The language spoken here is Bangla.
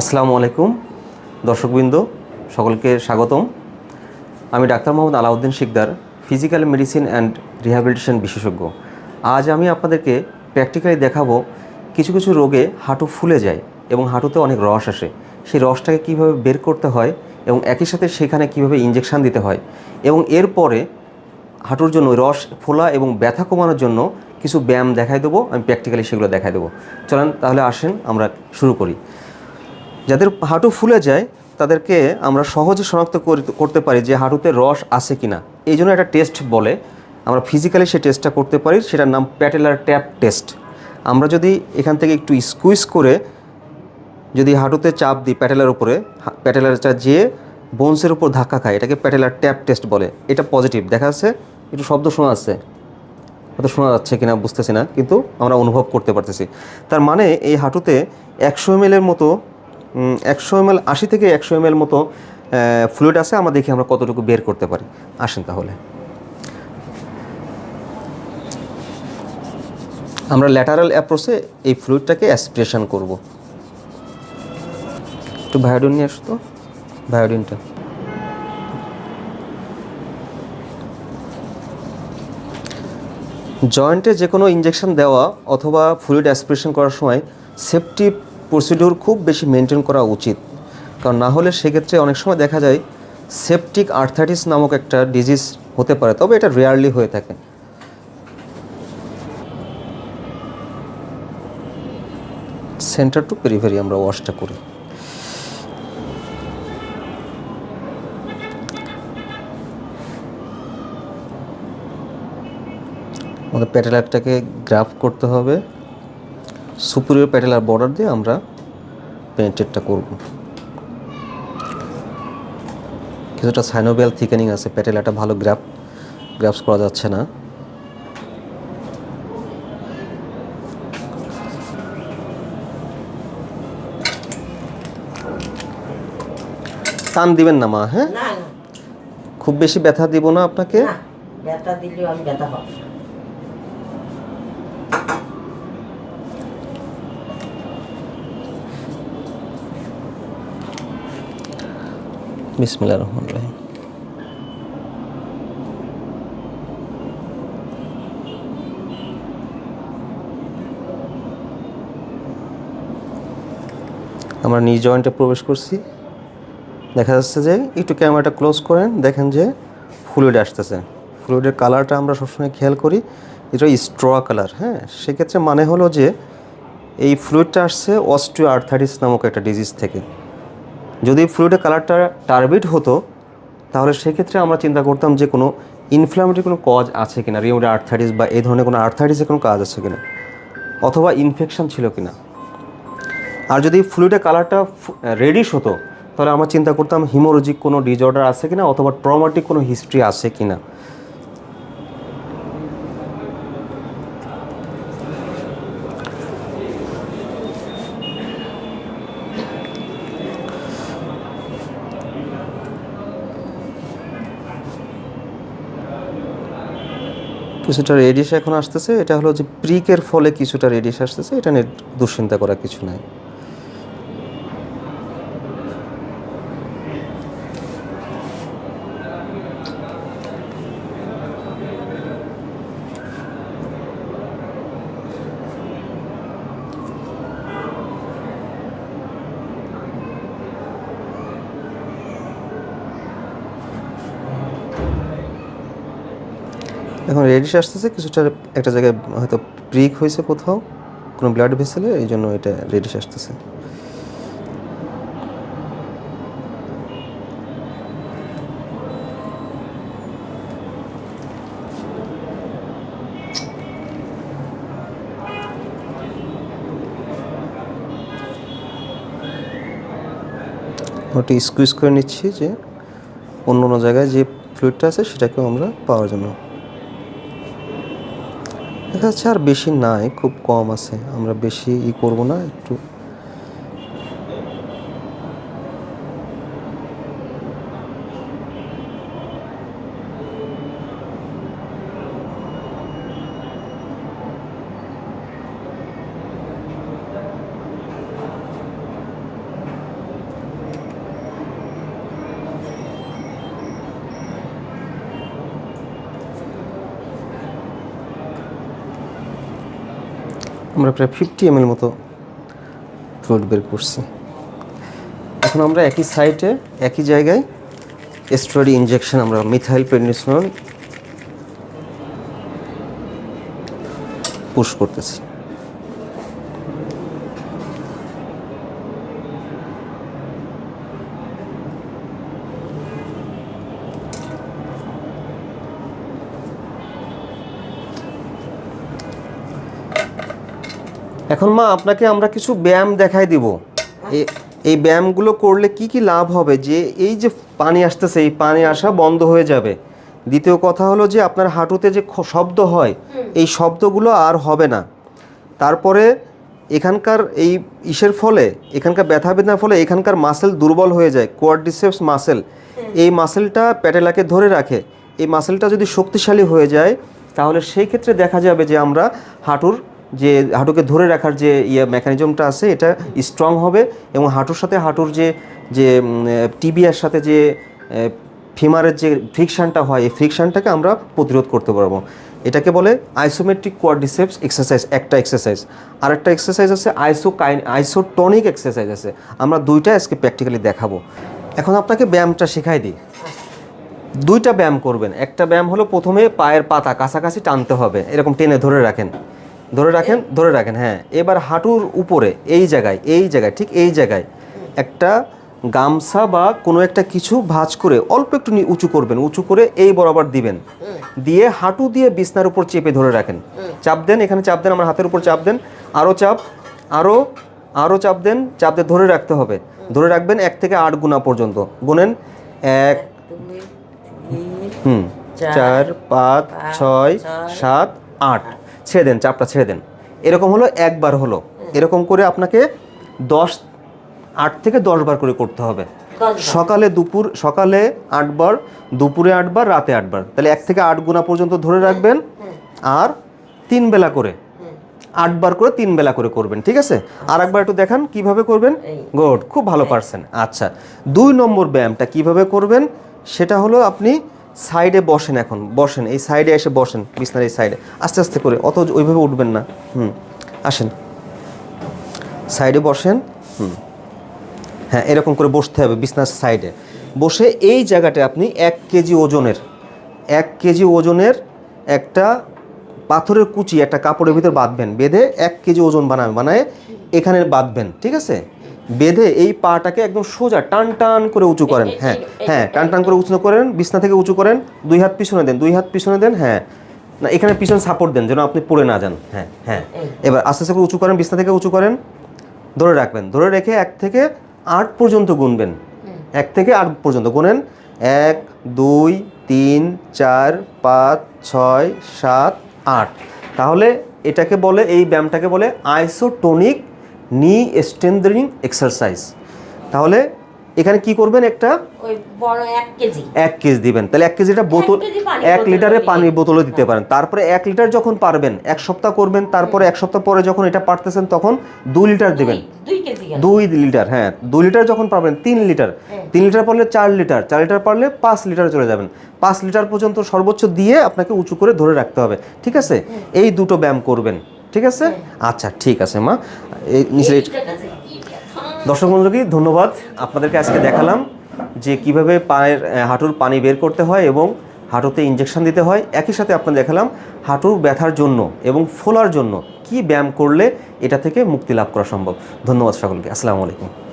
আসসালামু আলাইকুম। দর্শকবৃন্দ, সকলকে স্বাগতম। আমি doctor Mohammad Alauddin Sikdar, physical medicine and rehabilitation বিশেষজ্ঞ। আজ আমি আপনাদেরকে প্র্যাকটিক্যালি দেখাবো কিছু কিছু রোগে হাঁটু ফুলে যায় এবং হাঁটুতে অনেক রস আসে। সেই রসটাকে কীভাবে বের করতে হয় এবং একই সাথে সেখানে কীভাবে ইঞ্জেকশান দিতে হয় এবং এরপরে হাঁটুর জন্য রস ফোলা এবং ব্যথা কমানোর জন্য কিছু ব্যায়াম দেখাই দেবো। আমি প্র্যাকটিক্যালি সেগুলো দেখাই দেবো। চলেন তাহলে আসেন, আমরা শুরু করি। যাদের হাঁটু ফুলে যায়, তাদেরকে আমরা সহজে শনাক্ত করি- করতে পারি যে হাঁটুতে রস আছে কিনা। এই জন্য একটা টেস্ট বলে, আমরা ফিজিক্যালি সেই টেস্টটা করতে পারি, সেটার নাম প্যাটেলার ট্যাপ টেস্ট আমরা যদি এখান থেকে একটু স্কুইজ করে, যদি হাঁটুতে চাপ দিই প্যাটেলার উপরে প্যাটেলারটা যেয়ে বোনসের উপর ধাক্কা খায়, এটাকে প্যাটেলার ট্যাপ টেস্ট বলে। এটা পজিটিভ দেখা যাচ্ছে একটু শব্দ শোনা যাচ্ছে। হয়তো শোনা যাচ্ছে কিনা, বুঝতেছি না, কিন্তু আমরা অনুভব করতে পারতেছি। তার মানে এই হাঁটুতে একশো এম মতো একশো এম আশি থেকে একশো এম মতো ফ্লুইড আছে, আমরা দেখি আমরা কতটুকু বের করতে পারি। আসেন তাহলে। আমরা ল্যাটারাল অ্যাপ্রোচে এই ফ্লুইডটাকে অ্যাসপিরেশন করব। একটু ভায়োডিন নিয়ে আসতো ভায়োডিনটা জয়েন্টে যে কোনো ইঞ্জেকশন দেওয়া অথবা ফ্লুইড অ্যাসপিরেশন করার সময় সেফটি প্রসিডিউর খুব বেশি মেনটেন করা উচিত। কারণ না হলে সেক্ষেত্রে অনেক সময় দেখা যায় সেপটিক আর্থাইটিস নামক একটা ডিজিজ হতে পারে, তবে এটা রেয়ারলি হয়ে থাকে। সেন্টার টু পেরিফেরি আমরা ওয়াশটা করি। আমাদের প্যাটেলারটাকে গ্রাফ করতে হবে। সুপুরিয়র প্যাটেলার বর্ডার দিয়ে আমরা পেন্টেডটা করব। কিছুটা সাইনোবিয়াল থিকেনিং আছে প্যাটেলাটা ভালো গ্রাফ গ্রাফস করা যাচ্ছে না। টান দিবেন না মা হ্যাঁ? খুব বেশি ব্যথা দিব না আপনাকে? ব্যথা দিলেও আমি ব্যথা পাবো না। বিসমিল্লাহ রহমান রহিম। আমরা নিজ জয়েন্টে প্রবেশ করছি। দেখা যাচ্ছে যে একটু ক্যামেরাটা ক্লোজ করেন, দেখেন যে ফ্লুইড আসতেছে। ফ্লুইডের কালারটা আমরা সবসময় খেয়াল করি, এটা স্ট্র কালার হ্যাঁ? সেক্ষেত্রে মানে হলো যে এই ফ্লুইডটা আসছে অস্ট্রিও আর্থাইটিস নামক একটা ডিজিজ থেকে। যদি ফ্লুইডের কালারটা টার্বিট হতো, তাহলে সেক্ষেত্রে আমরা চিন্তা করতাম যে কোনো ইনফ্লামেটরি কোনো কজ আছে কিনা রিউমাটয়েড আর্থাইটিস বা এই ধরনের কোনো আর্থাইটিসের কোনো কাজ আছে কিনা, অথবা ইনফেকশন ছিল কিনা। আর যদি ফ্লুইডের কালারটা রেডিশ হতো, তাহলে আমরা চিন্তা করতাম হিমোরোজিক কোনো ডিজর্ডার আছে কিনা, অথবা ট্রমাটিক কোনো হিস্ট্রি আছে কিনা। কিছুটা রেডিশ এখন আসতেছে, এটা হলো যে প্রিকের ফলে কিছুটা রেডিশ আসতেছে, এটা নিয়ে দুশ্চিন্তা করার কিছু নাই। এখন রেডিশ আসতেছে, কিছুটা একটা জায়গায় হয়তো প্রিক হয়েছে কোথাও, কোনো ব্লাড ভেসেলে এই জন্য এটা রেডিশ আসতেছে। ওটা স্কুইজ করে নিচ্ছি যে অন্য অন্য জায়গায় যে ফ্লুইডটা আছে, সেটাকেও আমরা পাওয়ার জন্য দেখা যাচ্ছে আর বেশি নাই খুব কম আছে। আমরা বেশি ই করব না একটু আমরা প্রায় ফিফটি এম মতো ফ্লুইড বের করছি। এখন আমরা একই সাইটে একই জায়গায় স্টোরি ইঞ্জেকশন আমরা মিথাইল প্রেডনিসোল পুশ করতেছি। এখন মা আপনাকে আমরা কিছু ব্যায়াম দেখাই দিব। এ- এই ব্যায়ামগুলো করলে কি কি লাভ হবে? যে এই যে পানি আসতেছে এই পানি আসা বন্ধ হয়ে যাবে। দ্বিতীয় কথা হলো যে আপনার হাঁটুতে যে শব্দ হয় এই শব্দগুলো আর হবে না। তারপরে এখানকার এই ইসের ফলে এখানকার ব্যথা বেদনার ফলে এখানকার মাসেল দুর্বল হয়ে যায় কোয়াড্রিসেপস মাসেল। এই মাসেলটা প্যাটেলাকে ধরে রাখে। এই মাসেলটা যদি শক্তিশালী হয়ে যায় তাহলে সেই ক্ষেত্রে দেখা যাবে যে আমরা হাঁটুর যে হাঁটুকে ধরে রাখার যে ইয়ে মেকানিজমটা আছে, এটা স্ট্রং হবে এবং হাঁটুর সাথে হাঁটুর যে যে টিবিয়ার সাথে যে ফিমারের যে ফ্রিকশানটা হয়, এই ফ্রিকশানটাকে আমরা প্রতিরোধ করতে পারব। এটাকে বলে আইসোমেট্রিক কোয়াড্রিসেপস এক্সারসাইজ একটা এক্সারসাইজ আর একটা এক্সারসাইজ আছে আইসো কাইন আইসোটনিক এক্সারসাইজ আছে। আমরা দুইটা আজকে প্র্যাকটিক্যালি দেখাবো। এখন আপনাকে ব্যায়ামটা শেখাই দিই। দুইটা ব্যায়াম করবেন। একটা ব্যায়াম হলো প্রথমে পায়ের পাতা কাছাকাছি টানতে হবে। এরকম টেনে ধরে রাখেন। ধরে রাখেন ধরে রাখেন হ্যাঁ। এবার হাঁটুর উপরে এই জায়গায় এই জায়গায় ঠিক এই জায়গায় একটা গামছা বা কোনো একটা কিছু ভাঁজ করে অল্প একটু উঁচু করবেন উঁচু করে এই বরাবর দিবেন। দিয়ে হাঁটু দিয়ে বিছনার উপর চেপে ধরে রাখেন। চাপ দেন এখানে চাপ দেন আমার হাতের উপর চাপ দেন আরও চাপ আরও আরও চাপ দেন চাপ দিয়ে ধরে রাখতে হবে। ধরে রাখবেন এক থেকে আট গুণা পর্যন্ত। গুনেন এক হুম চার, পাঁচ ছয়, সাত আট। ছেড়ে দেন চাপটা ছেড়ে দেন। এরকম হলো একবার হলো। এরকম করে আপনাকে দশ আট থেকে দশ বার করে করতে হবে। সকালে দুপুর সকালে আটবার দুপুরে আটবার রাতে আটবার তাহলে এক থেকে আট গুণা পর্যন্ত ধরে রাখবেন। আর তিন বেলা করে। আটবার করে তিন বেলা করে করবেন ঠিক আছে? আর একবার একটু দেখান কীভাবে করবেন। গুড খুব ভালো পারছেন। আচ্ছা দুই নম্বর ব্যায়ামটা কীভাবে করবেন সেটা হলো আপনি সাইডে বসেন এখন, বসেন, এই সাইডে এসে বসেন, বিছনার এই সাইডে। আস্তে আস্তে করে, অত ওইভাবে উঠবেন না। হুম, আসেন। সাইডে বসেন, হুম। হ্যাঁ এরকম করে বসতে হবে বিছনার সাইডে। বসে এই জায়গাটা আপনি এক কেজি ওজনের, এক কেজি ওজনের একটা পাথরের কুচি, একটা কাপড়ের ভিতর বাঁধবেন, বেঁধে এক কেজি ওজন বানাবেন, বানায় এখানে বাঁধবেন, ঠিক আছে? বেঁধে এই পাটাকে একদম সোজা টান টান করে উঁচু করেন হ্যাঁ হ্যাঁ টান টান করে উঁচু করেন বিছনা থেকে উঁচু করেন দুই হাত পিছনে দেন দুই হাত পিছনে দেন হ্যাঁ না এখানে পিছনে সাপোর্ট দেন যেন আপনি পড়ে না যান হ্যাঁ হ্যাঁ এবার আস্তে আস্তে করে উঁচু করেন বিছনা থেকে উঁচু করেন ধরে রাখবেন ধরে রেখে এক থেকে আট পর্যন্ত গুনবেন এক থেকে আট পর্যন্ত গুনেন এক দুই তিন চার পাঁচ ছয় সাত আট তাহলে এটাকে বলে এই ব্যায়ামটাকে বলে আইসোটোনিক নি স্ট্রেন্থনিং এক্সারসাইজ তাহলে এখানে কি করবেন একটা? এক কেজি। দিবেন। তাহলে এক কেজিটা বোতল এক লিটারে। পানি বোতলে দিতে পারেন। তারপরে এক লিটার যখন পারবেন এক সপ্তাহ করবেন তারপরে এক সপ্তাহ পরে যখন এটা পারতেছেন তখন দুই লিটার দিবেন। দুই- লিটার হ্যাঁ। দুই লিটার যখন পারবেন তিন লিটার। তিন লিটার পারলে চার লিটার। চার লিটার পারলে পাঁচ লিটার চলে যাবেন। পাঁচ লিটার পর্যন্ত সর্বোচ্চ দিয়ে আপনাকে উঁচু করে ধরে রাখতে হবে। ঠিক আছে? এই দুটো ব্যায়াম করবেন। ঠিক আছে? আচ্ছা ঠিক আছে মা। এই নিচে দর্শক ধন্যবাদ। আপনাদেরকে আজকে দেখালাম যে কীভাবে পায়ের হাঁটুর পানি বের করতে হয় এবং হাঁটুতে ইঞ্জেকশন দিতে হয়। একই সাথে আপনাদের দেখালাম হাঁটুর ব্যথার জন্য এবং ফোলার জন্য কি ব্যায়াম করলে এটা থেকে মুক্তি লাভ করা সম্ভব। ধন্যবাদ সকলকে। আসসালামু আলাইকুম।